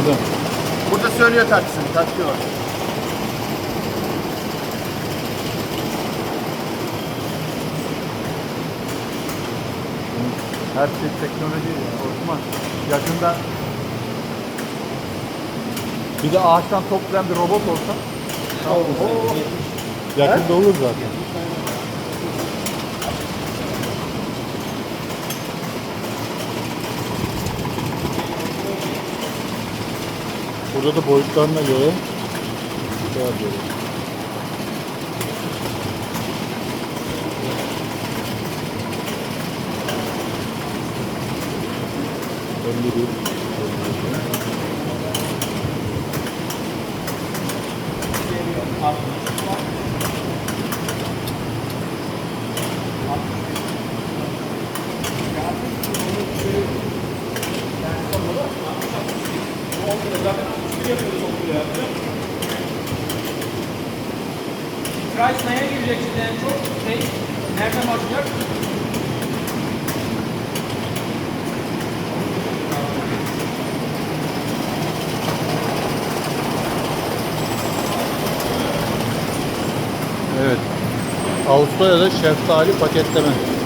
Anladım. Burada söylüyor taksini, taksi var. Her şey teknoloji ya Osman. Yakında bir de ağaçtan toplayan bir robot olsa yakında olur zaten. Burada da boyutlarına göre şey yapıyoruz. Elli bir. Price neye girecek şimdi en çok? Şey, nereden başlayacak? Evet. Avustralya'da şeftali paketleme.